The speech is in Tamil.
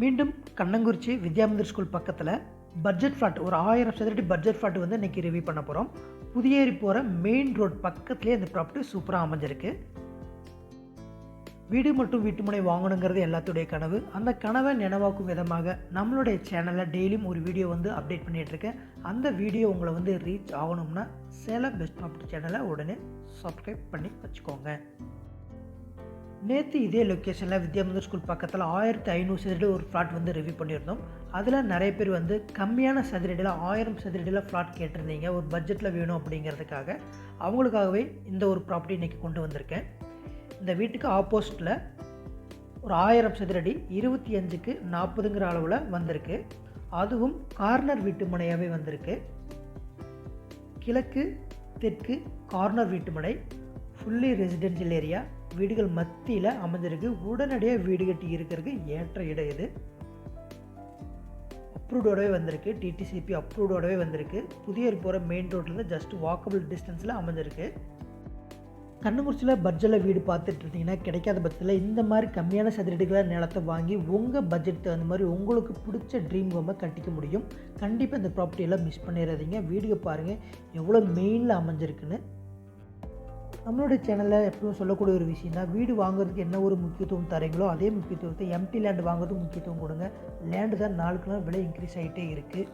மீண்டும் கண்ணங்குறிச்சி வித்யாமந்திர் ஸ்கூல் பக்கத்தில் பட்ஜெட் ஃப்ளாட் ஒரு ஆயிரம் சதுரடி பட்ஜெட் ஃப்ளாட் வந்து இன்றைக்கி ரிவ்யூ பண்ண போகிறோம் புதியேரி போகிற மெயின் ரோட் பக்கத்துலேயே இந்த ப்ராப்பர்ட்டி சூப்பராக அமைஞ்சிருக்கு. வீடு மற்றும் வீட்டுமனை வாங்கணுங்கிறது எல்லாத்துடைய கனவு. அந்த கனவை நினைவாக்கும் விதமாக நம்மளுடைய சேனலில் டெய்லியும் ஒரு வீடியோ வந்து அப்டேட் பண்ணிகிட்ருக்கேன் அந்த வீடியோ உங்களை வந்து ரீச் ஆகணும்னா சேலம் பெஸ்ட் ப்ராப்பர்ட்டி சேனலை உடனே சப்ஸ்கிரைப் பண்ணி வச்சுக்கோங்க. நேற்று இதே லொக்கேஷனில் வித்யாமந்தர் ஸ்கூல் பக்கத்தில் ஆயிரத்தி ஐநூறு சதுரடி ஒரு ஃப்ளாட் வந்து ரிவ்யூ பண்ணியிருந்தோம். அதில் நிறைய பேர் வந்து கம்மியான சதுரடியில் ஆயிரம் சதுரடியில் ஃப்ளாட் கேட்டிருந்தீங்க. ஒரு பட்ஜெட்டில் வேணும் அப்படிங்கிறதுக்காக அவங்களுக்காகவே இந்த ஒரு ப்ராப்பர்ட்டி இன்றைக்கி கொண்டு வந்திருக்கேன். இந்த வீட்டுக்கு ஆப்போசிட்டில் ஒரு ஆயிரம் சதுரடி இருபத்தி அஞ்சுக்கு நாற்பதுங்கிற அளவில் வந்திருக்கு. அதுவும் கார்னர் வீட்டு முனையாகவே வந்திருக்கு. கிழக்கு தெற்கு கார்னர் வீட்டுமனை ஃபுல்லி ரெசிடென்ஷியல் ஏரியா வீடுகள் மத்தியில் அமைஞ்சிருக்கு உடனடியாக வீடு கட்டி இருக்கிறதுக்கு ஏற்ற இடம் இது அப்ரூவ்டோடவே வந்திருக்கு. டிடிசிபி அப்ரூவ்டோடவே வந்திருக்கு. புதிய போகிற மெயின் ரோட்லேருந்து ஜஸ்ட் வாக்கபிள் டிஸ்டன்ஸில் அமைஞ்சிருக்கு கண்ணங்குறிச்சியில் பட்ஜெட்டில் வீடு பார்த்துட்டு இருந்தீங்கன்னா கிடைக்காத பட்சத்தில் இந்த மாதிரி கம்மியான சதுரடிகளை நிலத்தை வாங்கி உங்கள் பட்ஜெட் தகுந்த மாதிரி உங்களுக்கு பிடிச்ச ட்ரீம் ஹோமை கட்டிக்க முடியும். கண்டிப்பாக இந்த ப்ராப்பர்ட்டியெல்லாம் மிஸ் பண்ணிடாதீங்க. வீடியோ பாருங்கள் எவ்வளோ மெயினில் அமைஞ்சிருக்குன்னு. நம்மளோட சேனலில் எப்பவும் சொல்லக்கூடிய ஒரு விஷயம் தான் வீடு வாங்குறதுக்கு என்ன ஒரு முக்கியத்துவம் தரீங்களோ அதே முக்கியத்துவத்தை எம்டி லேண்ட் வாங்குறதுக்கு முக்கியத்துவம் கொடுங்க. லேண்டு தான் நாளுக்கு நாள் விலை இன்க்ரீஸ் ஆகிட்டே இருக்குது